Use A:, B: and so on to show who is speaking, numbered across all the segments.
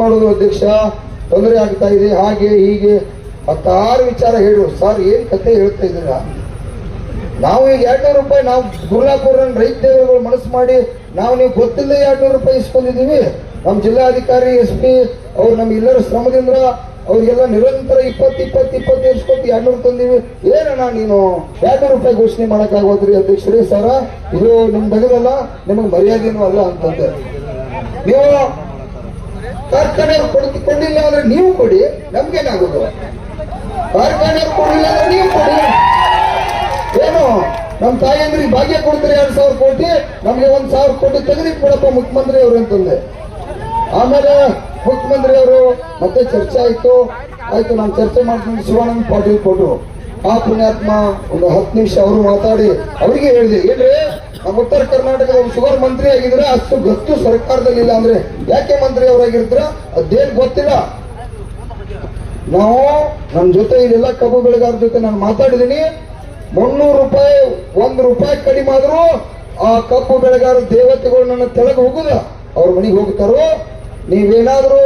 A: ಮಾಡೋದು ಅಧ್ಯಕ್ಷ, ತೊಂದರೆ ಆಗ್ತಾ ಇದೆ, ಹಾಗೆ, ಹೀಗೆ. ಹತ್ತಾರು ವಿಚಾರ ಹೇಳು. ಸರ್, ಏನ್ ಕತೆ ಹೇಳ್ತಾ ಇದ್ದೀರಾ? ನಾವು ಈಗ ಎರಡ್ನೂರು ರೂಪಾಯಿ, ನಾವು ಗುರುಲಾಪುರ ರೈತ ಮನಸ್ಸು ಮಾಡಿ, ನಾವು ನೀವು ಗೊತ್ತಿಲ್ಲ ಎರಡ್ನೂರು ರೂಪಾಯಿ ಇಸ್ಕೊಂಡಿದ್ದೀವಿ. ನಮ್ಮ ಜಿಲ್ಲಾಧಿಕಾರಿ ಎಸ್ ಪಿ, ಅವ್ರು ನಮ್ಮ ಎಲ್ಲರ ಶ್ರಮದಿಂದ ಅವ್ರಿಗೆಲ್ಲ ನಿರಂತರ ಇಪ್ಪತ್ತು ಇಪ್ಪತ್ತು ಇಪ್ಪತ್ತು ಇಸ್ಕೊತಿ ಎರಡ್ನೂರು ತಂದೀವಿ. ಏನಣ್ಣ ನೀನು? ಎರಡ್ನೂರು ರೂಪಾಯಿ ಘೋಷಣೆ ಮಾಡೋಕ್ಕಾಗೋದ್ರಿ ಅಧ್ಯಕ್ಷರೇ ಸರ? ಇದು ನಿಮ್ ತೆಗೆದಲ್ಲ ನಿಮಗೆ ಮರ್ಯಾದೆನೂ ಅಲ್ಲ ಅಂತಂದೆ. ನೀವು ಕಾರ್ಖಾನೆಯವ್ರು ಕೊಡಿಸಿಕೊಂಡಿಲ್ಲ ಕೊಡ್ಲಿಲ್ಲ ಅಂದ್ರೆ ನೀವು ಕೊಡಿ ನಮ್ಗೇನಾಗೋದು ಕಾರ್ಖಾನೆಯವ್ರು ಕೊಡಿಲ್ಲ ಅಂದ್ರೆ ನೀವು ಕೊಡಿ. ಏನು? ನಮ್ಮ ತಾಯಿಯಂದ್ರಿಗೆ ಭಾಗ್ಯ ಕೊಡ್ತಾರೆ ಎರಡ್ ಸಾವಿರ ಕೋಟಿ, ನಮ್ಗೆ ಒಂದ್ ಸಾವಿರ ಕೋಟಿ ಕೊಡಪ್ಪ ಮುಖ್ಯಮಂತ್ರಿ ಅವರು ಅಂತಂದೆ. ಆಮೇಲೆ ಮುಖ್ಯಮಂತ್ರಿ ಅವರು ಮತ್ತೆ ಚರ್ಚೆ ಆಯ್ತು. ಆಯ್ತು, ನಾನು ಚರ್ಚೆ ಮಾಡ್ತೀನಿ. ಶಿವಾನಂದ ಪಾಟೀಲ್ ಕೊಟ್ಟರು ಆ ಪುಣ್ಯಾತ್ಮ ಒಂದು ಹತ್ತು ನಿಮಿಷ ಅವರು ಮಾತಾಡಿ, ಅವರಿಗೆ ಹೇಳಿದೆ, ಏನ್ರಿ? ಉತ್ತರ ಕರ್ನಾಟಕದ ಶುಗರ್ ಮಂತ್ರಿ ಆಗಿದ್ರೆ ಅಷ್ಟು ಗೊತ್ತು ಸರ್ಕಾರದಲ್ಲಿ ಇಲ್ಲ ಅಂದ್ರೆ ಯಾಕೆ ಮಂತ್ರಿ ಅವರಾಗಿರ್ತಾರ? ಅದೇನ್ ಗೊತ್ತಿಲ್ಲ. ನಾವು ನಮ್ಮ ಜೊತೆ ಇಲ್ಲೆಲ್ಲ ಕಬ್ಬು ಬೆಳೆಗಾರ ಜೊತೆ ನಾನು ಮಾತಾಡಿದೀನಿ ಮುನ್ನೂರು ರೂಪಾಯಿ, ಒಂದು ರೂಪಾಯಿ ಕಡಿಮೆ ಆದರೂ ಆ ಕಬ್ಬು ಬೆಳೆಗಾರ ದೇವತೆಗಳು ನನ್ನ ತೆಳಗೆ ಹೋಗುದ. ಅವ್ರ ಮನೆಗೆ ಹೋಗ್ತಾರೋ? ನೀವೇನಾದ್ರೂ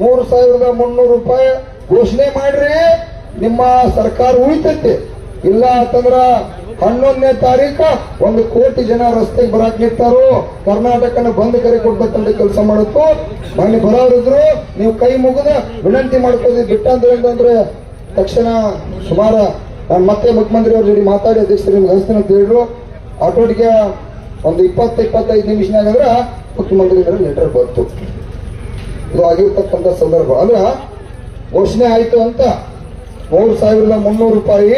A: ಮೂರು ಸಾವಿರದ ಮುನ್ನೂರು ರೂಪಾಯಿ ಘೋಷಣೆ ಮಾಡ್ರಿ. ನಿಮ್ಮ ಸರ್ಕಾರ ಉಳಿತೈತಿ. ಇಲ್ಲ ಅಂತಂದ್ರ ಹನ್ನೊಂದನೇ ತಾರೀಕ ಒಂದು ಕೋಟಿ ಜನ ರಸ್ತೆಗೆ ಬರಾಕ್ ನಿಂತಾರು. ಕರ್ನಾಟಕನ ಬಂದ್ ಕರೆ ಕೊಡ್ಬೇಕಂತ ಕೆಲಸ ಮಾಡುತ್ತು. ಮನೆ ಬರೋರಿದ್ರು, ನೀವು ಕೈ ಮುಗಿದ ವಿನಂತಿ ಮಾಡ್ಕೋದಿ ಬಿಟ್ಟಂದ್ರೆ ಅಂತಂದ್ರೆ ತಕ್ಷಣ ಸುಮಾರು ನಾನು ಮತ್ತೆ ಮುಖ್ಯಮಂತ್ರಿ ಅವ್ರ ಜೊತೆ ಮಾತಾಡಿ, ಅಧ್ಯಕ್ಷರು ನಿಮ್ಗೆ ಹಸ್ತೀನಿ ಅಂತ ಹೇಳಿದ್ರು. ಆಟೋಟಿಗೆ ಒಂದು ಇಪ್ಪತ್ತು, ಇಪ್ಪತ್ತೈದು ನಿಮಿಷನಾಗ ಅಂದ್ರೆ ಮುಖ್ಯಮಂತ್ರಿ ಲೆಟರ್ ಬಂತು. ಇದು ಆಗಿರ್ತಕ್ಕಂಥ ಸಂದರ್ಭ. ಅಂದ್ರ ಘೋಷಣೆ ಆಯ್ತು ಅಂತ ಮೂರು ಸಾವಿರದ ಮುನ್ನೂರು ರೂಪಾಯಿ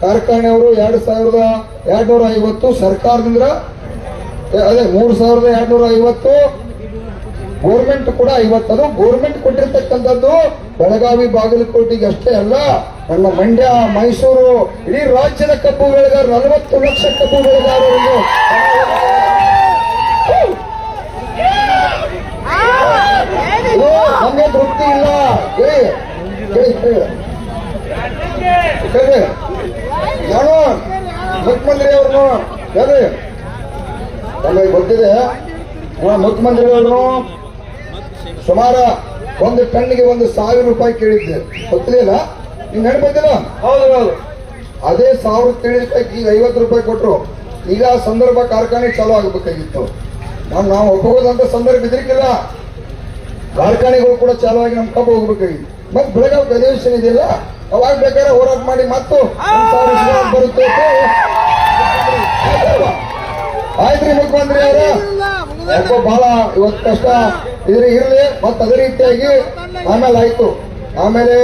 A: ಕಾರ್ಖಾನೆಯವರು ಎರಡು ಸಾವಿರದ ಎರಡ್ನೂರ ಐವತ್ತು ಸರ್ಕಾರದಿಂದ ಅದೇ ಮೂರು ಸಾವಿರದ ಎರಡ್ನೂರ ಐವತ್ತು ಗೋರ್ಮೆಂಟ್ ಕೂಡ ಐವತ್ತು ಅದು ಗೋರ್ಮೆಂಟ್ ಕೊಟ್ಟಿರ್ತಕ್ಕಂಥದ್ದು ಬೆಳಗಾವಿ ಬಾಗಲಕೋಟೆಗೆ ಅಷ್ಟೇ ಅಲ್ಲ. ನಮ್ಮ ಮಂಡ್ಯ, ಮೈಸೂರು, ಇಡೀ ರಾಜ್ಯದ ಕಬ್ಬು ಬೆಳೆಗಾರರು, ನಲವತ್ತು ಲಕ್ಷ ಕಬ್ಬು ಬೆಳೆಗಾರರಿಗೆ ಇದು ನಮಗೆ ತೃಪ್ತಿ ಇಲ್ಲ ಕೇಳಿ ಕೇಳಿ ಕೇಳಿ ಕೇಳಿ ನಾನು ಮುಖ್ಯಮಂತ್ರಿ ಅವ್ರನ್ನು ಕೇಳಿ ನಮಗೆ ಮುಖ್ಯಮಂತ್ರಿಗಳು ಸುಮಾರು ಒಂದು ಟನ್ಗೆ ಒಂದು ಸಾವಿರ ರೂಪಾಯಿ ಕೇಳಿದ್ದೆ. ಗೊತ್ತಿಲ್ಲ ನೆನಪಿದ್ದಿಲ್ಲ ಹೌದು ಹೌದು. ಅದೇ ಸಾವಿರ ಕೇಳಿದಕ್ಕೆ ಈಗ ಐವತ್ತು ರೂಪಾಯಿ ಕೊಟ್ಟರು ಈಗ ಆ ಸಂದರ್ಭ ಕಾರ್ಖಾನೆ ಚಾಲೂ ಆಗಬೇಕಾಗಿತ್ತು. ನಾನು ನಾವು ಒಪ್ಪಬಹುದಂತ ಸಂದರ್ಭ ಇದ್ರಿಕ್ಕಿಲ್ಲ ಕಾರ್ಖಾನೆಗಳು ಕೂಡ ಚಾಲೂ ಆಗಿ ನಮ್ಮ ಕಬ್ಬು ಹೋಗ್ಬೇಕಾಗಿತ್ತು. ಮತ್ತೆ ಬೆಳಗಾವಿ ಅಧಿವೇಶನ ಇದೆಯಲ್ಲ? ಅವಾಗ ಬೇಕಾದ್ರೆ ಹೋರಾಟ ಮಾಡಿ ಮತ್ತು ಬರುತ್ತೆ ಆಯ್ತ್ರಿ ಮುಖ್ಯಮಂತ್ರಿ ಅವರು. ಯಾಕೋ ಬಹಳ ಇವತ್ತು ಕಷ್ಟ. ಇದ್ರೆ ಇರಲಿ, ಮತ್ತೆ ಅದೇ ರೀತಿಯಾಗಿ ಆಮೇಲೆ ಆಯ್ತು. ಆಮೇಲೆ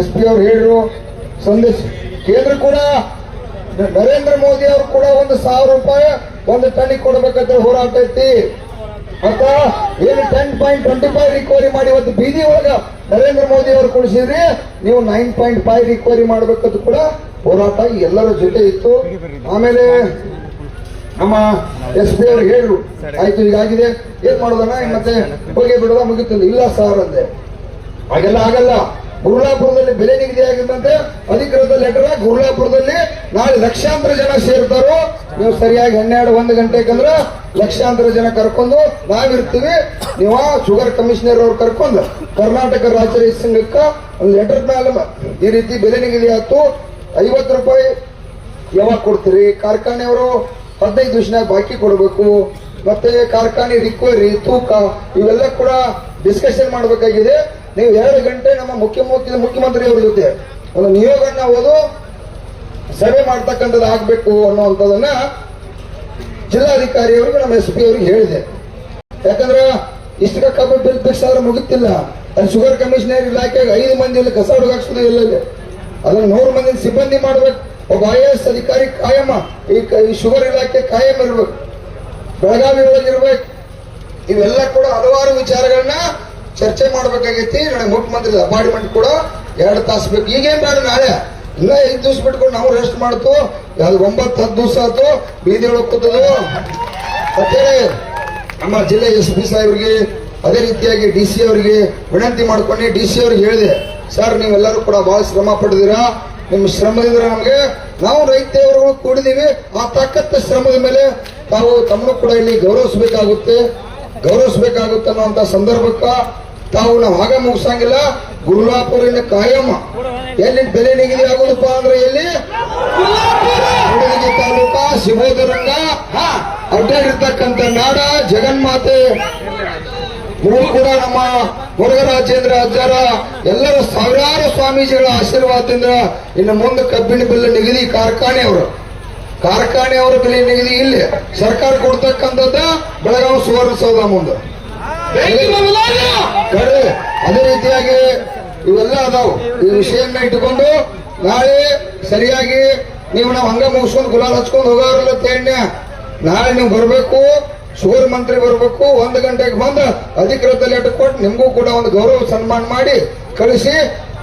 A: ಎಸ್ ಪಿ ಅವ್ರು ಹೇಳಿದ್ರು, ಸಂದೇಶ ಕೇಂದ್ರ ಕೂಡ ನರೇಂದ್ರ ಮೋದಿ ಅವರು ಕೂಡ ಒಂದು ಸಾವಿರ ರೂಪಾಯಿ ಒಂದು ಟನ್ ಕೊಡ್ಬೇಕಂತ ಹೋರಾಟ ಐತಿ. ಮತ್ತ ಏನು ten point twenty five recovery ಮಾಡಿ ಇವತ್ತು ಬೀದಿ ಒಳಗ ನರೇಂದ್ರ ಮೋದಿ ಅವರು ಕುಳಿಸಿದ್ರಿ, ನೀವು ನೈನ್ ಪಾಯಿಂಟ್ ಫೈವ್ ರಿಕವರಿ ಮಾಡ್ಬೇಕಂತ ಕೂಡ ಹೋರಾಟ ಎಲ್ಲರ ಜೊತೆ ಇತ್ತು. ಆಮೇಲೆ ನಮ್ಮ ಎಸ್ ಪಿ ಅವರು ಹೇಳಿದ್ರು ಆಯ್ತು ಈಗಾಗಿದೆ ಏನ್ ಮಾಡೋದಣ್ಣ? ಈಗ ಮತ್ತೆ ಹೋಗಿ ಬಿಡೋದ ಮುಗಿತದೆ ಇಲ್ಲ ಸರ್ ಅಂದೆ. ಹಾಗೆಲ್ಲ ಆಗಲ್ಲ. ಗುರುಳಾಪುರದಲ್ಲಿ ಬೆಲೆ ನಿಗದಿ ಆಗಿದ್ದಂತೆ ಅಧಿಕೃತ ಲೆಟರ್ ಗುರುಳಾಪುರದಲ್ಲಿ ನಾಳೆ ಲಕ್ಷಾಂತರ ಜನ ಸೇರ್ತಾರೋ? ನೀವು ಸರಿಯಾಗಿ ಹನ್ನೆರಡು ಒಂದು ಗಂಟೆಗಂದ್ರ ಲಕ್ಷಾಂತರ ಜನ ಕರ್ಕೊಂಡು ನಾವಿರ್ತೀವಿ. ನೀವು ಶುಗರ್ ಕಮಿಷನರ್ ಅವ್ರು ಕರ್ಕೊಂಡು ಕರ್ನಾಟಕ ರಾಜ್ಯ ರೈತ ಸಂಘಕ್ಕ ಒಂದು ಲೆಟರ್ ಮೇಲೆ ಈ ರೀತಿ ಬೆಲೆ ನಿಗದಿ ಆಯ್ತು. ಐವತ್ತು ರೂಪಾಯಿ ಯಾವಾಗ ಕೊಡ್ತೀರಿ? ಕಾರ್ಖಾನೆಯವರು ಹದಿನೈದು ದಿವಸನಾಗ ಬಾಕಿ ಕೊಡಬೇಕು. ಮತ್ತೆ ಕಾರ್ಖಾನೆ ರಿಕ್ವರಿ ತೂಕ, ಇವೆಲ್ಲ ಕೂಡ ಡಿಸ್ಕಷನ್ ಮಾಡಬೇಕಾಗಿದೆ. ನೀವು ಎರಡು ಗಂಟೆ ನಮ್ಮ ಮುಖ್ಯಮಂತ್ರಿ ಮುಖ್ಯಮಂತ್ರಿ ಅವ್ರ ಜೊತೆ ಒಂದು ನಿಯೋಗನ ಓದು ಸಭೆ ಮಾಡ್ತಕ್ಕಂಥದ್ದು ಆಗ್ಬೇಕು ಅನ್ನುವಂಥದ್ದನ್ನ ಜಿಲ್ಲಾಧಿಕಾರಿ ಅವರಿಗೆ ನಮ್ಮ ಎಸ್ ಪಿ ಅವ್ರಿಗೆ ಹೇಳಿದೆ. ಯಾಕಂದ್ರೆ ಇಷ್ಟ ಕಬ್ಬು ಬಿಲ್ ಫಿಕ್ಸ್ ಆದ್ರೆ ಮುಗಿತಿಲ್ಲ. ಅಲ್ಲಿ ಶುಗರ್ ಕಮಿಷನರ್ ಇಲಾಖೆಗೆ ಐದು ಮಂದಿ ಕಸ ಹುಡುಗಾಕ್ಸೋದೇ ಇಲ್ಲ ಅದನ್ನ ನೂರು ಮಂದಿ ಸಿಬ್ಬಂದಿ ಮಾಡ್ಬೇಕು. ಒಬ್ಬ ಐ ಎಸ್ ಅಧಿಕಾರಿ ಕಾಯಂ ಈ ಶುಗರ್ ಇಲಾಖೆ ಕಾಯಂ ಇರಬೇಕು. ಬೆಳಗಾವಿ ಒಳಗಿರ್ಬೇಕು ಇವೆಲ್ಲ ಕೂಡ ಹಲವಾರು ವಿಚಾರಗಳನ್ನ ಚರ್ಚೆ ಮಾಡ್ಬೇಕಾಗೈತಿ. ನನಗೆ ಮುಖ್ಯಮಂತ್ರಿ ಅಪಾರ್ಟ್ಮೆಂಟ್ ಕೂಡ. ಎರಡು ತಾಸು ಬೇಕು. ಈಗೇನ್ ಬೇಡ ನಾಳೆ. ಇಲ್ಲ ಐದು ದಿವಸ ಬಿಟ್ಕೊಂಡು ನಾವು ರೆಸ್ಟ್ ಮಾಡ್ತು. ಅದು ಒಂಬತ್ತು, ಹತ್ತು ದಿವಸ ಆಯ್ತು. ಬೀದಿ ಒಳಗೆ ಕೂತದು. ನಮ್ಮ ಜಿಲ್ಲೆ ಎಸ್ ಪಿ ಸಾಹೇಬ್ರಿಗೆ, ಅದೇ ರೀತಿಯಾಗಿ ಡಿ ಸಿ ಅವರಿಗೆ ವಿನಂತಿ ಮಾಡ್ಕೊಂಡು ಡಿ ಸಿ ಅವ್ರಿಗೆ ಹೇಳಿದೆ. ಸರ್, ನೀವೆಲ್ಲರೂ ಕೂಡ ಬಹಳ ಶ್ರಮ ಪಡೆದಿರಾ ನಿಮ್ಮ ಶ್ರಮದಿಂದ ನಮಗೆ ನಾವು ರೈತರು ಕೂಡಿದೀವಿ. ಆ ತಾಕತ್ತ ಶ್ರಮದ ಮೇಲೆ ತಾವು ತಮ್ಮನ್ನು ಕೂಡ ಇಲ್ಲಿ ಗೌರವಿಸಬೇಕಾಗುತ್ತೆ. ಗೌರವಿಸಬೇಕಾಗುತ್ತೆ ಅನ್ನುವಂತ ಸಂದರ್ಭಕ್ಕ ತಾವು ನಾವು ಹಾಗೆ ಮುಗಿಸಂಗಿಲ್ಲ. ಗುರುಲಾಪುರಿನ ಕಾಯಂ. ಎಲ್ಲಿ ಬೆಲೆ ನಿಗದಿ ಆಗುದಪ್ಪ ಅಂದ್ರೆ ಎಲ್ಲಿ? ತಾಲೂಕ ಶಿವೋದರಂಗ. ಅಡ್ಡಾಡಿರ್ತಕ್ಕಂಥ ನಾಡ ಜಗನ್ಮಾತೆ. ನೀವು ಕೂಡ ನಮ್ಮ ಮುರುಘರಾಜೇಂದ್ರ ಅಜ್ಜರ, ಎಲ್ಲರ ಸಾವಿರಾರು ಸ್ವಾಮೀಜಿಗಳ ಆಶೀರ್ವಾದದಿಂದ ಇನ್ನು ಮುಂದೆ ಕಬ್ಬಿಣ ಬೆಲ್ಲ ನಿಗದಿ, ಕಾರ್ಖಾನೆ ಅವರು. ಕಾರ್ಖಾನೆ ಅವರ ಬೆಲೆ ನಿಗದಿ ಇಲ್ಲಿ. ಸರ್ಕಾರ ಕೊಡ್ತಕ್ಕಂಥದ್ದ ಬೆಳಗಾವಿ ಸುವರ್ಣಸೌಧ ಮುಂದೆ. ಅದೇ ರೀತಿಯಾಗಿ ಇವೆಲ್ಲ ಅದಾವು. ಈ ವಿಷಯನ್ನ ಇಟ್ಟುಕೊಂಡು ನಾಳೆ ಸರಿಯಾಗಿ ನೀವು ನಾವು ಹಂಗ ಮುಗಿಸ್ಕೊಂಡು ಗುಲಾಲ್ ಹಚ್ಕೊಂಡು ಹೋಗೋರಲ್ಲ ತೇಣ್ಯ. ನಾಳೆ ನೀವು ಬರಬೇಕು. ಶುಗರ್ ಮಂತ್ರಿ ಬರಬೇಕು, ಒಂದು ಗಂಟೆಗೆ ಬಂದು ಅಧಿಕೃತ ಲೆಟರ್ ಕೊಟ್ಟು ನಿಮಗೂ ಕೂಡ ಒಂದು ಗೌರವ ಸನ್ಮಾನ ಮಾಡಿ ಕಳಿಸಿ,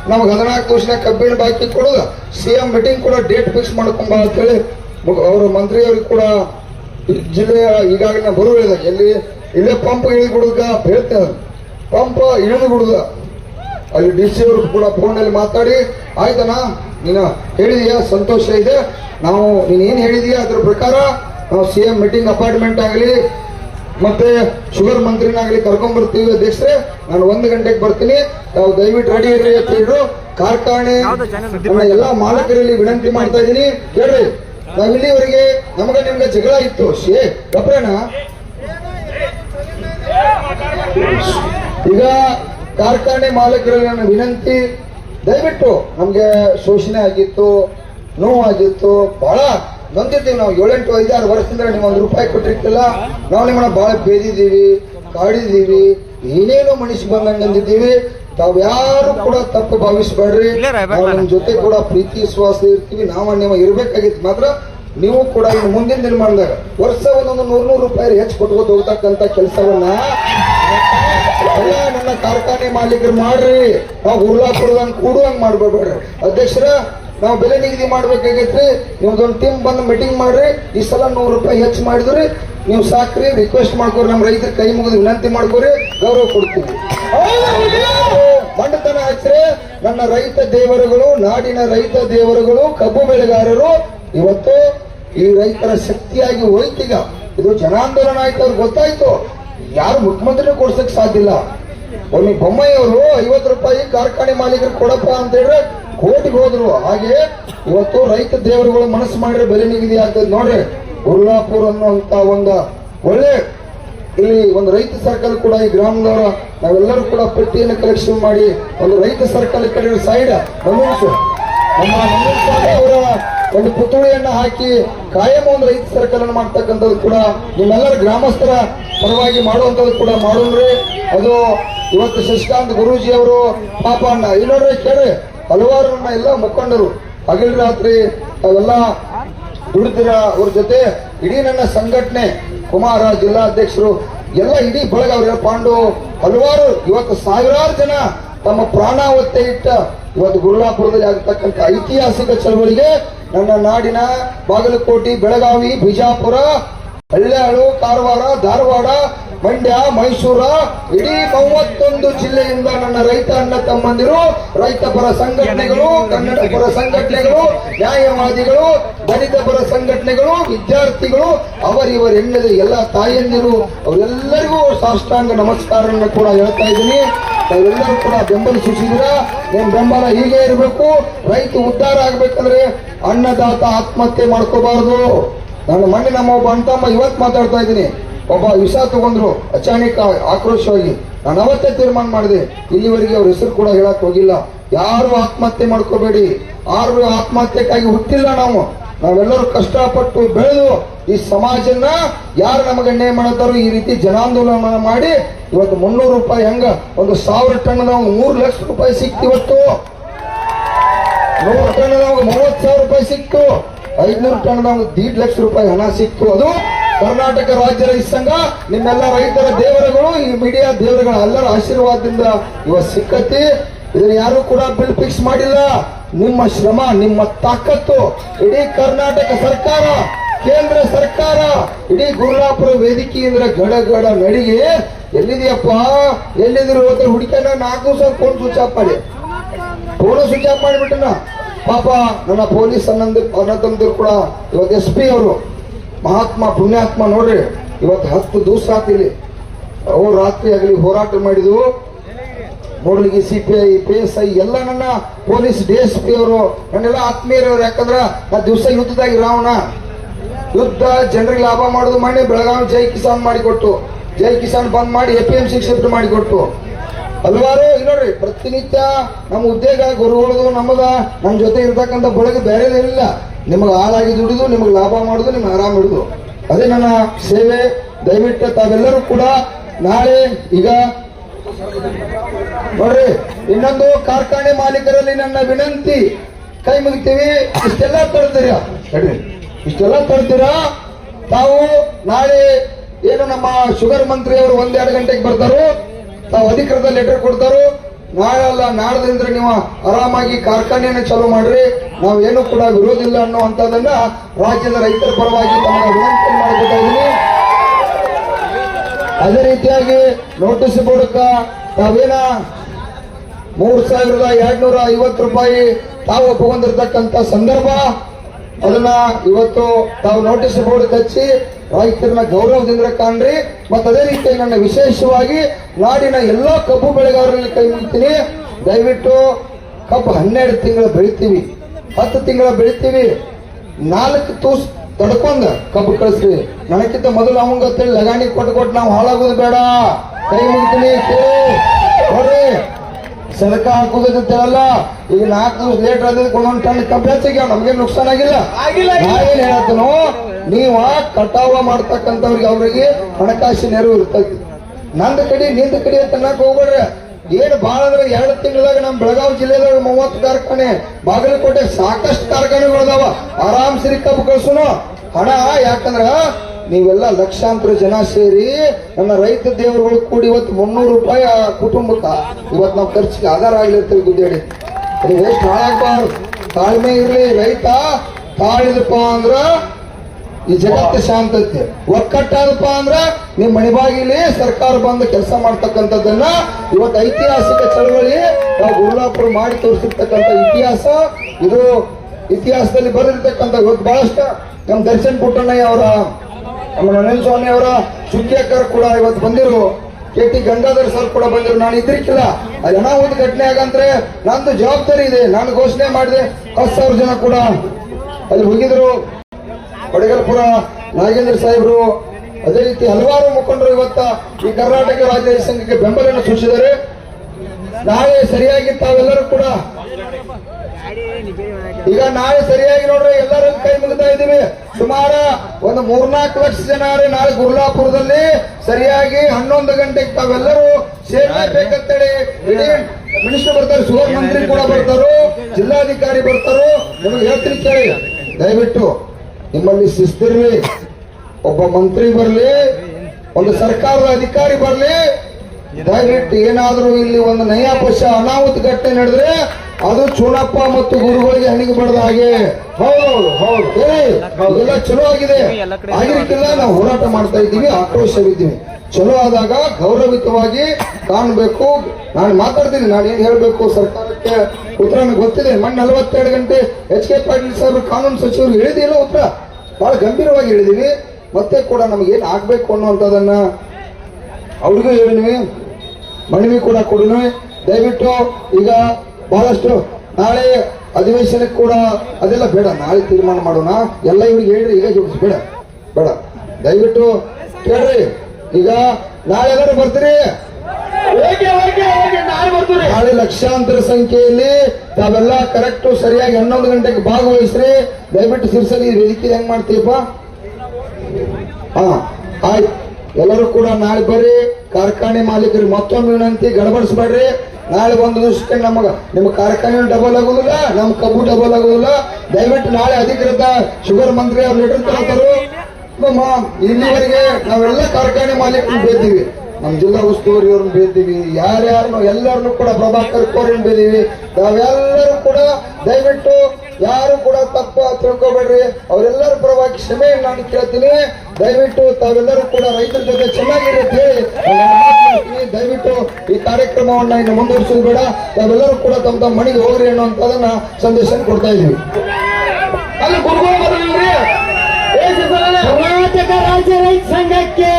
A: ನಮ್ಗೆ ಹದಿನಾಲ್ಕು ದಿವಸ ಕಬ್ಬಿಣ ಬಾಕಿ ಕೊಡೋದು. ಸಿ ಎಂ ಮೀಟಿಂಗ್ ಕೂಡ ಡೇಟ್ ಫಿಕ್ಸ್ ಮಾಡ್ಕೊಂಬ ಅಂತೇಳಿ ಅವರು ಮಂತ್ರಿಯವ್ರಿಗೆ ಕೂಡ ಜಿಲ್ಲೆಯ ಈಗಾಗಲೇ ಬರುವ ಎಲ್ಲಿ, ಇಲ್ಲೇ ಪಂಪ್ ಇಳಿದು ಬಿಡುದ ಹೇಳ್ತೇವೆ ಪಂಪ್ ಇಳಿದು ಬಿಡುದ ಅಲ್ಲಿ ಡಿ ಸಿ ಅವರು ಕೂಡ ಫೋನಲ್ಲಿ ಮಾತಾಡಿ ಆಯ್ತನಾ ನೀನು ಹೇಳಿದೀಯಾ? ಸಂತೋಷ ಇದೆ. ನಾವು ನೀನು ಏನು ಹೇಳಿದೀಯಾ ಅದ್ರ ಪ್ರಕಾರ ನಾವು ಸಿ ಎಂ ಮೀಟಿಂಗ್ ಅಪಾರ್ಟ್ಮೆಂಟ್ ಆಗಲಿ ಮತ್ತೆ ಶುಗರ್ ಮಂತ್ರಿನಾಗಲಿ ಕರ್ಕೊಂಡ್ಬರ್ತೀವಿ ಅಧ್ಯಕ್ಷರೇ. ನಾನು ಒಂದು ಗಂಟೆಗೆ ಬರ್ತೀನಿ. ತಾವು ದಯವಿಟ್ಟು ರೆಡಿ ಇರಿ ಅಂತ ಹೇಳಿದ್ರು ಕಾರ್ಖಾನೆ ಎಲ್ಲಾ ಮಾಲಕರಲ್ಲಿ ವಿನಂತಿ ಮಾಡ್ತಾ ಇದ್ದೀನಿ ಹೇಳ್ರಿ ನಾವು ಇಲ್ಲಿವರೆಗೆ ನಮಗ ನಿಮ್ಗೆ ಜಗಳ ಇತ್ತು. ಶೇ ಕಪ್ರಣ ಈಗ ಕಾರ್ಖಾನೆ ಮಾಲಕರಲ್ಲಿ ನನ್ನ ವಿನಂತಿ ದಯವಿಟ್ಟು ನಮ್ಗೆ ಶೋಷಣೆ ಆಗಿತ್ತು ನೋವಾಗಿತ್ತು ಬಹಳ ನೊಂದಿದ್ದೀವಿ ನಾವು ಏಳೆಂಟು ಐದಾರು ವರ್ಷದಿಂದ ನೀವು ಒಂದು ರೂಪಾಯಿ ಕೊಟ್ಟಿರ್ತಿಲ್ಲ ನಾವು ನಿಮ್ಮನ್ನ ಬಹಳ ಬೇದಿದ್ದೀವಿ ಕಾಡಿದ್ದೀವಿ ಏನೇನೋ ಮನುಷ್ಯ ಬಂದಂಗೆ ಅಂದಿದ್ದೀವಿ. ತಾವು ಯಾರು ಕೂಡ ತಪ್ಪು ಭಾವಿಸ್ಬೇಡ್ರಿ. ನಾವು ನಿಮ್ ಜೊತೆ ಕೂಡ ಪ್ರೀತಿ ವಿಶ್ವಾಸ ಇರ್ತೀವಿ. ನಾವು ನೀವು ಇರಬೇಕಾಗಿತ್ತು ಮಾತ್ರ ನೀವು ಕೂಡ ಇನ್ನು ಮುಂದಿನ ದಿನಮಾನದಾಗ ವರ್ಷ ಒಂದೊಂದು ನೂರ್ ನೂರು ರೂಪಾಯಿ ಹೆಚ್ಚು ಕೊಟ್ಕೋತ ಹೋಗ್ತಕ್ಕಂತ ಕೆಲಸವನ್ನ ಎಲ್ಲ ನನ್ನ ಕಾರ್ಖಾನೆ ಮಾಲೀಕರು ಮಾಡ್ರಿ. ನಾವು ಉರ್ಲಾಪುರದಂಗ್ ಕೂಡುವಂಗ್ ಮಾಡ್ಬೇಡ್ರಿ. ಅಧ್ಯಕ್ಷರ ನಾವು ಬೆಲೆ ನಿಗದಿ ಮಾಡ್ಬೇಕಾಗೈತ್ರಿ. ನಿಮ್ದೊಂದು ಟೀಮ್ ಬಂದು ಮೀಟಿಂಗ್ ಮಾಡ್ರಿ. ಈ ಸಲ ನೂರು ರೂಪಾಯಿ ಹೆಚ್ಚು ಮಾಡಿದ್ರಿ. ನೀವು ಸಾಕ್ರಿ ರಿಕ್ವೆಸ್ಟ್ ಮಾಡ್ಕೊರಿ ನಮ್ಮ ರೈತರ ಕೈ ಮುಗಿದು ವಿನಂತಿ ಮಾಡ್ಕೋರಿ, ಗೌರವ ಕೊಡ್ತೀವಿ. ಮಂಡತನ ಹಚ್ಚ್ರೆ ನನ್ನ ರೈತ ದೇವರುಗಳು, ನಾಡಿನ ರೈತ ದೇವರುಗಳು, ಕಬ್ಬು ಬೆಳೆಗಾರರು, ಇವತ್ತು ಈ ರೈತರ ಶಕ್ತಿಯಾಗಿ ಹೋಯ್ತೀಗ ಇದು ಜನಾಂದೋಲನ ಆಯ್ತು ಅವ್ರಿಗೆ ಗೊತ್ತಾಯ್ತು. ಯಾರು ಮುಖ್ಯಮಂತ್ರಿ ಕೊಡ್ಸಕ್ ಸಾಧ್ಯ ಇಲ್ಲ. ಒಮ್ಮೆ ಬೊಮ್ಮಯ್ಯವರು ಐವತ್ತು ರೂಪಾಯಿ ಕಾರ್ಖಾನೆ ಮಾಲೀಕರು ಕೊಡಪ್ಪ ಅಂತ ಹೇಳಿದ್ರೆ ಕೋಟಿಗೆ ಹೋದ್ರು ಹಾಗೆ ಇವತ್ತು ರೈತ ದೇವರುಗಳು ಮನಸ್ಸು ಮಾಡಿದ್ರೆ ಬೆಲೆ ನಿಗದಿ ಆಗ್ತದೆ ನೋಡ್ರಿ ಉರ್ಲಾಪುರ್ ಅನ್ನುವಂತ ಒಂದು ಒಳ್ಳೆ ಇಲ್ಲಿ ಒಂದು ರೈತ ಸರ್ಕಲ್ ಕೂಡ ಈ ಗ್ರಾಮದವರ ನಾವೆಲ್ಲರೂ ಕೂಡ ಪಟ್ಟಿಯನ್ನು ಕಲೆಕ್ಷನ್ ಮಾಡಿ ಒಂದು ರೈತ ಸರ್ಕಲ್ ಕಡೆ ಸೈಡ್ ನಮೂಸು ನಮ್ಮ ಅವರ ಒಂದು ಪುತ್ಥಳಿಯನ್ನ ಹಾಕಿ ಕಾಯಂ ಒಂದು ರೈತ ಸರ್ಕಲ್ ಅನ್ನು ಮಾಡ್ತಕ್ಕಂಥದ್ದು ಕೂಡ ನಿಮ್ಮೆಲ್ಲರ ಗ್ರಾಮಸ್ಥರ ಪರವಾಗಿ ಮಾಡುವಂಥದ್ದು ಕೂಡ ಮಾಡೋಣ್ರಿ. ಅದು ಇವತ್ತು ಶಶಿಕಾಂತ್ ಗುರೂಜಿ ಅವರು ಪಾಪ ಅಣ್ಣ ಇಲ್ಲ ನೋಡ್ರಿ ಕೇಳ್ರಿ ಹಲವಾರು ನಮ್ಮ ಎಲ್ಲ ಮುಖಂಡರು, ಹಗಲು ರಾತ್ರಿ ಅವೆಲ್ಲ ದುಡಿದಿರ ಅವ್ರ ಜೊತೆ ಇಡೀ ನನ್ನ ಸಂಘಟನೆ, ಕುಮಾರ ಜಿಲ್ಲಾಧ್ಯಕ್ಷರು, ಎಲ್ಲ ಇಡೀ ಬಳಗ ಅವ್ರ ಪಾಂಡು, ಹಲವಾರು ಇವತ್ತು ಸಾವಿರಾರು ಜನ ತಮ್ಮ ಪ್ರಾಣ ಒತ್ತೆ ಇಟ್ಟ ಇವತ್ತು ಗುರುಳಾಪುರದಲ್ಲಿ ಆಗತಕ್ಕಂಥ ಐತಿಹಾಸಿಕ ಚಳವಳಿಗೆ ನನ್ನ ನಾಡಿನ ಬಾಗಲಕೋಟೆ, ಬೆಳಗಾವಿ, ಬಿಜಾಪುರ, ಹಳ್ಳಿಯಾಳು, ಕಾರವಾರ, ಧಾರವಾಡ ಮಂಡ್ಯ, ಮೈಸೂರ, ಇಡೀ ಮೂವತ್ತೊಂದು ಜಿಲ್ಲೆಯಿಂದ ನನ್ನ ರೈತ ಅಣ್ಣ ತಮ್ಮಂದಿರು, ರೈತ ಪರ ಸಂಘಟನೆಗಳು, ಕನ್ನಡ ಪರ ಸಂಘಟನೆಗಳು, ನ್ಯಾಯವಾದಿಗಳು, ದಲಿತ ಪರ ಸಂಘಟನೆಗಳು, ವಿದ್ಯಾರ್ಥಿಗಳು ಅವರಿವರೆಲ್ಲದ ಎಲ್ಲ ತಾಯಂದಿರು, ಅವರೆಲ್ಲರಿಗೂ ಸಾಷ್ಟಾಂಗ ನಮಸ್ಕಾರವನ್ನು ಕೂಡ ಹೇಳ್ತಾ ಇದ್ದೀನಿ. ಅವರೆಲ್ಲರೂ ಕೂಡ ಬೆಂಬಲ ಸೂಚಿಸಿದ್ರ ನಿಮ್ ಬೆಂಬಲ ಹೀಗೆ ಇರಬೇಕು? ರೈತ ಉದ್ಧಾರ ಆಗ್ಬೇಕಂದ್ರೆ ಅನ್ನದಾತ ಆತ್ಮಹತ್ಯೆ ಮಾಡ್ಕೋಬಾರ್ದು. ನಾನು ಮಣ್ಣಿನ ನಮ್ಮ ಒಬ್ಬ ಅಣ್ತಮ್ಮ ಇವತ್ತು ಮಾತಾಡ್ತಾ ಇದ್ದೀನಿ. ಒಬ್ಬ ವಿಷ ತಗೊಂಡ್ರು ಅಚಾನಕ್ ಆಕ್ರೋಶವಾಗಿ. ನಾನು ಅವತ್ತೇ ತೀರ್ಮಾನ ಮಾಡಿದೆ. ಇಲ್ಲಿವರೆಗೆ ಅವ್ರ ಹೆಸರು ಕೂಡ ಹೇಳಕ್ ಹೋಗಿಲ್ಲ. ಯಾರು ಆತ್ಮಹತ್ಯೆ ಮಾಡ್ಕೋಬೇಡಿ. ಯಾರು ಆತ್ಮಹತ್ಯೆಗಾಗಿ ಹುಟ್ಟಿಲ್ಲ ನಾವು. ನಾವೆಲ್ಲರೂ ಕಷ್ಟಪಟ್ಟು ಬೆಳೆದು ಈ ಸಮಾಜನ ಯಾರು ನಮಗೆ ಅನ್ಯಾಯ ಮಾಡುತ್ತಾರೋ ಈ ರೀತಿ ಜನಾಂದೋಲನ ಮಾಡಿ ಇವತ್ತು ಮುನ್ನೂರು ರೂಪಾಯಿ ಹೆಂಗ ಒಂದು ಸಾವಿರ ಟನ್ ಮೂರು ಲಕ್ಷ ರೂಪಾಯಿ ಸಿಕ್ತು ಇವತ್ತು. ನೂರು ಟನ್ ಮೂವತ್ತು ಸಾವಿರ ರೂಪಾಯಿ ಸಿಕ್ತು. ಐದ್ನೂರು ಟನ್ ದೀಡ್ ಲಕ್ಷ ರೂಪಾಯಿ ಹಣ ಸಿಕ್ತು. ಅದು ಕರ್ನಾಟಕ ರಾಜ್ಯ ರೈತ ಸಂಘ, ನಿಮ್ಮೆಲ್ಲ ರೈತರ ದೇವರುಗಳು, ಈ ಮೀಡಿಯಾ ದೇವರುಗಳ ಎಲ್ಲರ ಆಶೀರ್ವಾದದಿಂದ ಇವತ್ತು ಸಿಕ್ಕತಿ. ಇದನ್ನ ಯಾರು ಕೂಡ ಬಿಲ್ ಫಿಕ್ಸ್ ಮಾಡಿಲ್ಲ. ನಿಮ್ಮ ಶ್ರಮ, ನಿಮ್ಮ ತಾಕತ್ತು ಇಡೀ ಕರ್ನಾಟಕ ಸರ್ಕಾರ, ಕೇಂದ್ರ ಸರ್ಕಾರ, ಇಡೀ ಗುರುಲಾಪುರ ವೇದಿಕೆಯಿಂದ ಗಡ ಗಡ ನಡಿಗೆ ಎಲ್ಲಿದೆಯಪ್ಪ? ಎಲ್ಲಿದ್ರು ಹೋದ್ರೆ ಹುಡುಕನ ನಾಲ್ಕು ಸಾವಿರ ಫೋನ್ ಸ್ವಿಚ್ ಆಫ್ ಮಾಡಿ. ಫೋನು ಸ್ವಿಚ್ ಆಫ್ ಮಾಡಿಬಿಟ್ಟನ. ಪಾಪ, ನನ್ನ ಪೊಲೀಸ್ ಅನ್ನ ಅನ್ನತಂದ್ರು ಕೂಡ ಇವಾಗ ಎಸ್ ಪಿ ಅವರು ಮಹಾತ್ಮ, ಪುಣ್ಯಾತ್ಮ ನೋಡ್ರಿ, ಇವತ್ತು ಹತ್ತು ದಿವಸ ಆತಿಲಿ ಅವ್ರು ರಾತ್ರಿ ಆಗಲಿ ಹೋರಾಟ ಮಾಡಿದ್ವು. ಮೊದಲಿಗೆ C P I P S I ಎಲ್ಲ ನನ್ನ ಪೊಲೀಸ್ ಡಿ ಎಸ್ ಪಿ ಅವರು, ನನ್ನೆಲ್ಲ ಆತ್ಮೀಯರವ್ರು. ಯಾಕಂದ್ರೆ ಆ ದಿವಸ ಯುದ್ಧದಾಗ ರಾವಣ ಯುದ್ಧ ಜನರಿಗೆ ಲಾಭ ಮಾಡೋದು ಮಾಡಿ ಬೆಳಗಾವಿ ಜೈ ಕಿಸಾನ್ ಮಾಡಿಕೊಟ್ಟು. ಜೈ ಕಿಸಾನ್ ಬಂದ್ ಮಾಡಿ A P M C shift ಮಾಡಿಕೊಟ್ಟು. ಹಲವಾರು ನೋಡ್ರಿ, ಪ್ರತಿನಿತ್ಯ ನಮ್ಮ ಉದ್ಯೋಗ ಗುರುಗಳದು ನಮ್ಮದ. ನಮ್ಮ ಜೊತೆ ಇರ್ತಕ್ಕಂಥ ಬಳಗ ಬೇರೆ ಏನಿಲ್ಲ ನಿಮಗೆ ಹಾಳಾಗಿ ದುಡಿದು, ನಿಮಗೆ ಲಾಭ ಮಾಡುದು, ನಿಮ್ಗೆ ಆರಾಮ ಇಡುದು ಅದೇ ನನ್ನ ಸೇವೆ. ದಯವಿಟ್ಟು ತಾವೆಲ್ಲರೂ ಕೂಡ ನಾಳೆ ಈಗ ನೋಡ್ರಿ, ಇನ್ನೊಂದು ಕಾರ್ಖಾನೆ ಮಾಲೀಕರಲ್ಲಿ ನನ್ನ ವಿನಂತಿ. ಕೈ ಮುಗಿತೀವಿ. ಇಷ್ಟೆಲ್ಲ ತರ್ತೀರಾ? ಇಷ್ಟೆಲ್ಲ ತರ್ತೀರಾ? ತಾವು ನಾಳೆ ಏನು ನಮ್ಮ ಶುಗರ್ ಮಂತ್ರಿ ಅವರು ಒಂದೆರಡು ಗಂಟೆಗೆ ಬರ್ತಾರೋ, ತಾವು ಅಧಿಕೃತ ಲೆಟರ್ ಕೊಡ್ತಾರೋ ನಾಳೆ ಅಲ್ಲ ನಾಡ್ದಿಂದ ನೀವು ಆರಾಮಾಗಿ ಕಾರ್ಖಾನೆಯನ್ನು ಚಾಲೂ ಮಾಡ್ರಿ. ನಾವು ಏನು ಕೂಡ ಇರೋದಿಲ್ಲ ಅನ್ನುವಂಥದ್ದನ್ನ ರಾಜ್ಯದ ರೈತರ ಪರವಾಗಿ ತಮಗೆ ವಿನಂತಿ ಮಾಡಬೇಕಾಗಿದೆ ಅದೇ ರೀತಿಯಾಗಿ ನೋಟಿಸ್ ಬೋರ್ಡ್ ತಾವೇನ ಮೂರ್ ಸಾವಿರದ ಎರಡ್ನೂರ ಐವತ್ತು ರೂಪಾಯಿ ತಾವು ಒಪ್ಪಿಕೊಂಡಿರ್ತಕ್ಕಂಥ ಸಂದರ್ಭ, ಅದನ್ನ ಇವತ್ತು ತಾವು ನೋಟಿಸ್ ಬೋರ್ಡ್ ಹಚ್ಚಿ ರೈತರನ್ನ ಗೌರವದಿಂದ ಕಾಣ್ರಿ ಮತ್ತು ಅದೇ ರೀತಿ ನನ್ನ ವಿಶೇಷವಾಗಿ ನಾಡಿನ ಎಲ್ಲಾ ಕಬ್ಬು ಬೆಳೆಗಾರರಲ್ಲಿ ಕೈ ಮುಗಿತೀನಿ. ದಯವಿಟ್ಟು ಕಬ್ಬು ಹನ್ನೆರಡು ತಿಂಗಳು ಬೆಳಿತೀವಿ ಹತ್ತು ತಿಂಗಳ ಬೆಳಿತೀವಿ. ನಾಲ್ಕು ತೂಸ್ ತಡ್ಕೊಂಡ ಕಬ್ಬು ಕಳಿಸ್ರಿ. ನನಕ್ಕಿಂತ ಮೊದಲು ಅವಂಗ ಅಂತೇಳಿ ಲಗಾಣಿ ಕೊಟ್ಟು ಕೊಟ್ಟು ನಾವು ಹಾಳಾಗೋದು ಬೇಡ. ಕೈ ಮುಗಿತೀನಿ ಕೇಳಿ. ನೋಡ್ರಿ ಸದಕ ಹಾಕೋದಿತ್ತಲ್ಲ ಈಗ ನಾಲ್ಕು ದಿವಸ ಲೇಟ್ ಆದ್ರೆ ಒಂದೊಂದು ಟನ್ ಕಬ್ಬು ಹೆಚ್ಚಿಗೆ ನಮ್ಗೆ ನುಕ್ಸಾನ್ ಆಗಿಲ್ಲ? ಏನ್ ಹೇಳತ್ತನು ನೀವ ಕಟಾವ ಮಾಡ್ತಕ್ಕಂಥವ್ರಿಗೆ ಅವ್ರಿಗೆ ಹಣಕಾಸಿನ ನೆರವು ಇರ್ತೈತಿ ನಂದ ಕಡೆ, ನಿಂದ ಕಡೆ ಅಂತ ನಾಕ್ ಹೋಗ್ಬೇಡ್ರಿ. ಏನ್ ಬಾಳ ಅಂದ್ರೆ ಎರಡು ತಿಂಗಳದಾಗ ನಮ್ ಬೆಳಗಾವಿ ಜಿಲ್ಲೆದಾಗ ಮೂವತ್ತು ಕಾರ್ಖಾನೆ, ಬಾಗಲಕೋಟೆ ಸಾಕಷ್ಟು ಕಾರ್ಖಾನೆಗಳು ಅದಾವ. ಆರಾಮ್ ಸಿರಿ ಕಬ್ಬು ಕಳ್ಸುನು. ಹಣ ಯಾಕಂದ್ರ ನೀವೆಲ್ಲ ಲಕ್ಷಾಂತರ ಜನ ಸೇರಿ ನನ್ನ ರೈತ ದೇವರುಗಳು ಕೂಡಿ ಇವತ್ತು ಮುನ್ನೂರು ರೂಪಾಯಿ ಆ ಕುಟುಂಬಕ್ಕ ಇವತ್ತು ನಾವು ಖರ್ಚಿಗೆ ಆಧಾರ ಆಗ್ಲಿರ್ತೀವಿ ಗುದ್ದೇಡಿ ಅದು ಹಾಳಾಗ್ಬಾರ್ದು. ತಾಳ್ಮೆ ಇರಲಿ ರೈತ. ತಾಳಿದಪ್ಪ ಅಂದ್ರ ಈ ಜಗತ್ತು ಶಾಂತತೆ. ಒಕ್ಕಟ್ಟಪ್ಪ ಅಂದ್ರ ನಿಮ್ ಮಣಿಬಾಗಿಲಿ ಸರ್ಕಾರ ಬಂದು ಕೆಲಸ ಮಾಡ್ತಕ್ಕಂಥದ್ದನ್ನ ಇವತ್ತು ಐತಿಹಾಸಿಕ ಚಳವಳಿ ನಾವು ಗುರುಲಾಪುರ ಮಾಡಿ ತೋರಿಸಿರ್ತಕ್ಕಂಥ ಇತಿಹಾಸ. ಇದು ಇತಿಹಾಸದಲ್ಲಿ ಬರೆದಿರ್ತಕ್ಕಂಥ ಇವತ್ತು ಬಹಳಷ್ಟು ನಮ್ಮ ದರ್ಶನ್ ಪುಟ್ಟಣ್ಣಯ್ಯ ಅವರ, ನಮ್ಮ ನರೇಂದ್ರ ಸ್ವಾಮಿ ಅವರ ಸುಗ್ಗಿಯಕ್ಕರ್ ಕೂಡ ಇವತ್ತು ಬಂದಿರು. ಕೆ ಟಿ ಗಂಗಾಧರ್ ಸರ್ ಕೂಡ ಬಂದಿರು. ನಾನು ಇದ್ರಿಕ್ಕಿಲ್ಲ ಅಲ್ಲಿ ಒಂದು ಘಟನೆ ಆಗಂದ್ರೆ ನಂದು ಜವಾಬ್ದಾರಿ ಇದೆ. ನಾನು ಘೋಷಣೆ ಮಾಡಿದೆ. ಹತ್ತು ಸಾವಿರ ಜನ ಕೂಡ ಅಲ್ಲಿ ಹೋಗಿದ್ರು. ಬಡಗಲ್ಪುರ ನಾಗೇಂದ್ರ ಸಾಹೇಬರು, ಅದೇ ರೀತಿ ಹಲವಾರು ಮುಖಂಡರು ಇವತ್ತ ಈ ಕರ್ನಾಟಕ ರಾಜ್ಯ ಸಂಘಕ್ಕೆ ಬೆಂಬಲವನ್ನು ಸೂಚಿಸಿದ್ದಾರೆ. ನಾಳೆ ಸರಿಯಾಗಿ ತಾವೆಲ್ಲರೂ ಕೂಡ ಈಗ ನಾಳೆ ಸರಿಯಾಗಿ ನೋಡ್ರಿ ಎಲ್ಲರೂ ಕೈ ಮುಗಿತಾ ಇದ್ದೀವಿ. ಸುಮಾರು ಒಂದು ಮೂರ್ನಾಲ್ಕು ಲಕ್ಷ ಜನ ನಾಳೆ ಗುರ್ಲಾಪುರದಲ್ಲಿ ಸರಿಯಾಗಿ ಹನ್ನೊಂದು ಗಂಟೆಗೆ ತಾವೆಲ್ಲರೂ ಸೇರ್ಬೇಕಂತೇಳಿ ಇಡೀ ಮಿನಿಸ್ಟರ್ ಬರ್ತಾರೆ ಸುಗರ್ ಮಂತ್ರಿ ಕೂಡ ಬರ್ತಾರೋ, ಜಿಲ್ಲಾಧಿಕಾರಿ ಬರ್ತಾರೋ. ನಿಮಗೆ ಹೇಳ್ತೀನಿ ಕೇಳಿ, ದಯವಿಟ್ಟು ನಿಮ್ಮಲ್ಲಿ ಶಿಸ್ತಿರ್ಲಿ ಒಬ್ಬ ಮಂತ್ರಿ ಬರಲಿ ಒಂದು ಸರ್ಕಾರದ ಅಧಿಕಾರಿ ಬರ್ಲಿ ದಯವಿಟ್ಟು ಏನಾದರೂ ಇಲ್ಲಿ ಒಂದು ನಯ ಪಕ್ಷ ಅನಾಹುತ ಘಟನೆ ನಡೆದ್ರೆ ಅದು ಚೂಣಪ್ಪ ಮತ್ತು ಗುರುಗಳಿಗೆ ಹಣಿಗೆ ಬಡದ ಹಾಗೆ. ಹೌದು ಹೌದು ಇದೆಲ್ಲ ಚಲೋ ಆಗಿದೆ. ಆಗಿರ್ಕಿಲ್ಲ, ನಾವು ಹೋರಾಟ ಮಾಡ್ತಾ ಇದ್ದೀವಿ, ಆಕ್ರೋಶವಿದ್ದೀವಿ. ಚಲೋ ಆದಾಗ ಗೌರವಿತವಾಗಿ ಕಾಣಬೇಕು ನಾನು ಮಾತಾಡ್ತೀನಿ, ನಾನು ಏನ್ ಹೇಳ್ಬೇಕು ಸರ್ಕಾರಕ್ಕೆ? ಉತ್ತರ ಗೊತ್ತಿದೆ. ಮಣ್ಣು ನಲವತ್ತೆರಡು ಗಂಟೆ ಎಚ್ ಕೆ ಪಾಟೀಲ್ ಸರ್ ಕಾನೂನು ಸಚಿವರು ಹೇಳಿದಿಲ್ಲ ಉತ್ತರ. ಬಹಳ ಗಂಭೀರವಾಗಿ ಹೇಳಿದೀವಿ. ಮತ್ತೆ ಕೂಡ ನಮ್ಗೆ ಏನ್ ಆಗ್ಬೇಕು ಅನ್ನುವಂಥದ್ದನ್ನ ಅವ್ರಿಗೂ ಹೇಳಿದ್ವಿ ಮನವಿ ಕೂಡ ಕೊಡೋಣ ದಯವಿಟ್ಟು ಈಗ ಬಹಳಷ್ಟು ನಾಳೆ ಅಧಿವೇಶನಕ್ಕೆ ಕೂಡ ಅದೆಲ್ಲ ಬೇಡ. ನಾಳೆ ತೀರ್ಮಾನ ಮಾಡೋಣ. ಎಲ್ಲ ಇವ್ರಿಗೆ ಹೇಳ್ರಿ ಈಗ ಜೋಡಿಸಿ. ಬೇಡ. ಬೇಡ. ದಯವಿಟ್ಟು ಕೇಳ್ರಿ. ಈಗ ನಾಳೆ ಎಲ್ಲರೂ ಬರ್ತೀರಿ?
B: ನಾಳೆ
A: ಲಕ್ಷಾಂತರ ಸಂಖ್ಯೆಯಲ್ಲಿ ತಾವೆಲ್ಲ ಕರೆಕ್ಟ್ ಸರಿಯಾಗಿ ಹನ್ನೊಂದು ಗಂಟೆಗೆ ಭಾಗವಹಿಸ್ರಿ. ದಯವಿಟ್ಟು ಸಿರ್ಸಲಿ ಈ ವೇದಿಕೆ ಹೆಂಗ್ ಮಾಡ್ತೀವಪ್ಪ ಹಾ ಆಯ್ತು. ಎಲ್ಲರೂ ಕೂಡ ನಾಳೆ ಬರ್ರಿ, ಕಾರ್ಖಾನೆ ಮಾಲೀಕರು ಮತ್ತೊಮ್ಮೆ ವಿನಂತಿ ಗಡಬಡಿಸ್ಬೇಡ್ರಿ. ನಾಳೆ ಒಂದು ದಿವಸಕ್ಕೆ ನಮಗ, ನಿಮ್ಮ ಕಾರ್ಖಾನೆ ಡಬಲ್ ಆಗುದಿಲ್ಲ, ನಮ್ಮ ಕಬ್ಬು ಡಬಲ್ ಆಗುದಿಲ್ಲ. ದಯವಿಟ್ಟು ನಾಳೆ ಅಧಿಕೃತ ಶುಗರ್ ಮಂತ್ರಿ ಅವ್ರು ಲೆಟರ್ ತಗೋತಾರು ಇಲ್ಲಿವರೆಗೆ ನಾವೆಲ್ಲ ಕಾರ್ಖಾನೆ ಮಾಲೀಕರು ಬೇದ್ದೀವಿ ನಮ್ಮ ಜಿಲ್ಲಾ ಉಸ್ತುವಾರಿ ಅವ್ರನ್ನ ಬೀಳ್ತೀವಿ ಯಾರ್ಯಾರನ್ನು ಎಲ್ಲರನ್ನು ಕೂಡ ಪ್ರಭಾಕರ್ ಕೋರಿನ ಬೀದೀವಿ ನಾವೆಲ್ಲರೂ ಕೂಡ ದಯವಿಟ್ಟು ಯಾರು ಕೂಡ ತಪ್ಪು ತಿಳ್ಕೊಬೇಡ್ರಿ. ಅವರೆಲ್ಲರ ಪರವಾಗಿ ಕ್ಷಮೆ ನಾನು ಕೇಳ್ತೀನಿ. ದಯವಿಟ್ಟು ತಾವೆಲ್ಲರೂ ಕೂಡ ರೈತರ ಜೊತೆ ಚೆನ್ನಾಗಿರಿ ಅಂತ ಹೇಳಿ. ದಯವಿಟ್ಟು ಈ ಕಾರ್ಯಕ್ರಮವನ್ನ ಇನ್ನು ಮುಂದುವರಿಸೋದು ಬೇಡ. ತಾವೆಲ್ಲರೂ ಕೂಡ ತಮ್ಮ ತಮ್ಮ ಮನೆಗೆ ಹೋಗ್ರಿ ಅನ್ನುವಂಥದನ್ನ ಸಂದೇಶ ಕೊಡ್ತಾ ಇದೀವಿ
B: ಅಲ್ಲಿ
C: ಕರ್ನಾಟಕ ರಾಜ್ಯ ರೈತ ಸಂಘಕ್ಕೆ.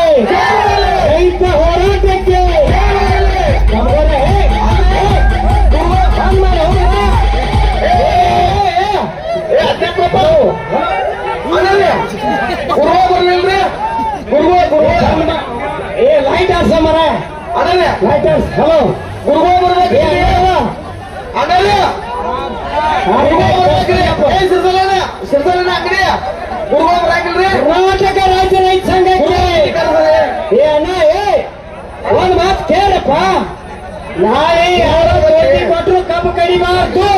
C: ಹಲೋ
B: ಗುರುಗೋ ಬರ್ಬೇಕ್ರಿ
C: ಕರ್ನಾಟಕ ರಾಜ್ಯ ರೈತ ಸಂಘ ಒಂದ್ ಮಾತು ಕೇಳಪ್ಪ. ನಾಳೆ ಯಾರೋ ಕೋಟಿ ಕೊಟ್ಟರು ಕಬ್ಬು ಕಡಿಬಾರ್ದು.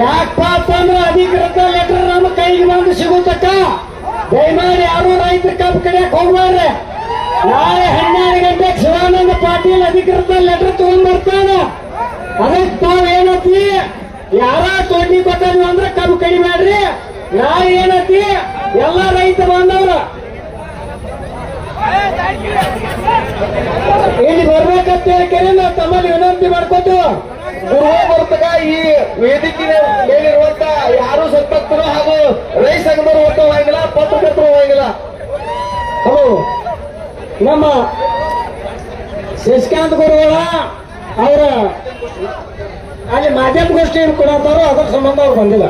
C: ಯಾಕಪ್ಪ ಅಂತಂದ್ರೆ ಅಧಿಕೃತ ಲೆಟರ್ ನಮ್ಮ ಕೈಗೆ ಬಂದು ಸಿಗುತ್ತಕ್ಕ? ದಯಮಾಡಿ ಯಾರು ರೈತರ ಕಬ್ಬು ಕಡಿಯಕ್ ಹೋಗ್ಬಾರ್ರೆ ನಾಳೆ ಹನ್ನೆರಡು ಗಂಟೆ ಶಿವಾನಂದ ಪಾಟೀಲ್ ಅಧಿಕೃತ ಲೆಟರ್ ತಗೊಂಡ್ ಬರ್ತಾನ. ಅದಕ್ಕೆ ತಾವೇನತಿ ಯಾರ ತೋಟಿ ಕೊಟ್ಟು ಅಂದ್ರೆ ಕಬ್ಬು ಕಡಿಬೇಡ್ರಿ. ನಾಳೆ ಏನತ್ತಿ? ಎಲ್ಲ ರೈತ ಬಾಂಧವ್ರು. ಇಲ್ಲಿ ಬರ್ಬೇಕಂತ ಹೇಳಿ ನಾವು ತಮ್ಮಲ್ಲಿ ವಿನಂತಿ ಮಾಡ್ಕೊತು
B: ಗೃಹ ಈ ವೇದಿಕೆ ಮೇಲಿರುವಂತ ಯಾರು ಸಂಪತ್ತರು ಹಾಗೂ ರೈತ ಸಂಘದವರು ಹೋಗಿಲ್ಲ ಪತ್ರಕರ್ತರು ಹೋಗಿಲ್ಲ.
C: ಹಲೋ ನಮ್ಮ ಶಶಿಕಾಂತ್ ಗುರುಗಳ ಅವರ ಅಲ್ಲಿ ಮಾಧ್ಯಮಗೋಷ್ಠಿ ಕೊಡಂತಾರೋ ಅದ್ರ ಸಂಬಂಧ ಅವ್ರು ಬಂದಿಲ್ಲ.